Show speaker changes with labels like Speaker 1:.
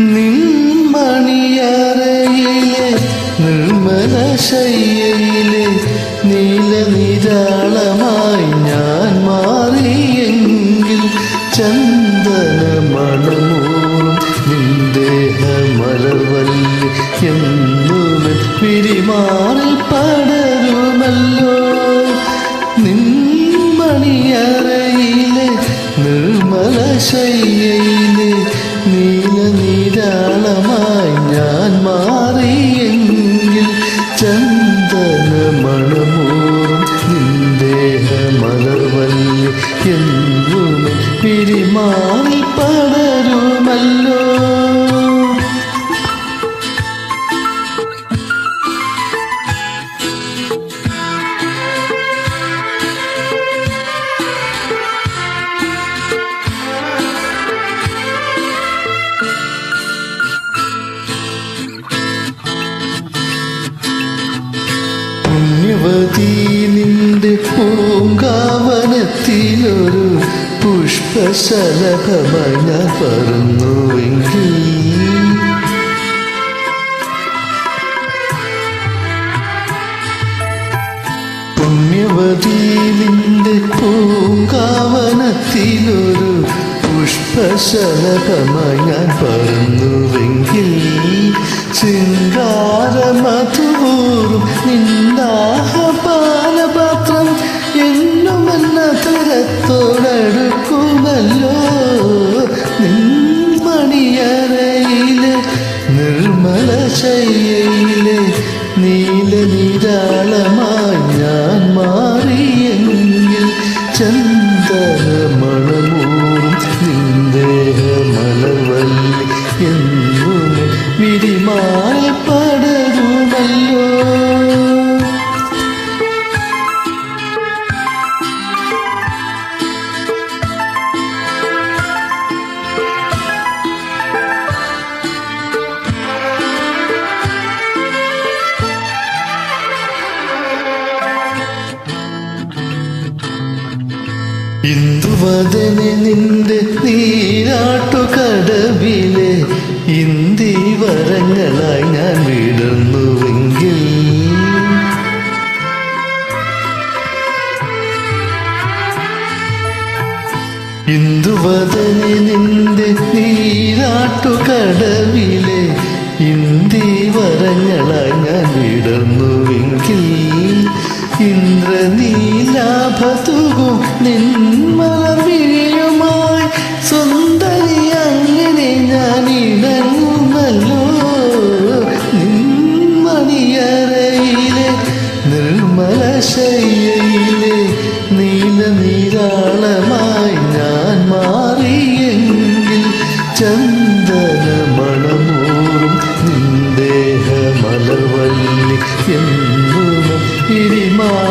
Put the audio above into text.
Speaker 1: നിൻമണിയറയിലെ നിർമ്മല ശയ്യയിലെ നീലനിരാളമായി ഞാൻ മാറിയെങ്കിൽ ചന്ദന മണമൂറും നിന്ദേഹ എന്നും പിരിമാറിൽ പടരുമല്ലോ. നിൻമണിയറയിലെ നിർമ്മല ശയ്യയിലെ പിരിമാറി പടരുമല്ലോ പുണ്യവതി നിന്റെ പൂങ്കാവനത്തിലൊരു പുഷ്പശലഭമായി ഞാൻ പറന്നുവെങ്കിൽ പുണ്യവതി നിന്റെ പൂങ്കാവനത്തിലൊരു പുഷ്പശലഭമായി ഞാൻ പറന്നുവെങ്കിൽ ശൃംഗാരമധുപൂർവം എന്നുമെന്ന തരത്തോടടുക്കുമല്ലോ. നിൻമണിയറയിലെ നിർമ്മല ശയ്യയിലെ നീലനിരാളമായി ഇന്ദുവദനെ നിന്റെ നീരാട്ടുകടവിലെ ഇന്ദി വരങ്ങളായി ഞാൻ വിടുന്നുവെങ്കിൽ. ഇന്ദുവദനെ നിന്റെ നീരാട്ടുകടവിലെ ഇന്ദി വരങ്ങളായി ഞാൻ വിടുന്നുവെങ്കിൽ. ഇന്ദ്രനീലാഭതുകും നിന്മലർവിഴിയുമായി സുന്ദരി അങ്ങനെ ഞാൻ ഇണങ്ങുമല്ലോ നിന്മണിയറയിലെ നിർമ്മല ശയ്യയിലെ നീലനീരാളമായി ഞാൻ മാറിയെങ്കിൽ ചന്ദന മണമൂറും നിന്ദേഹ മലർവല്ലി എന്നും ഇരിമാറി പാട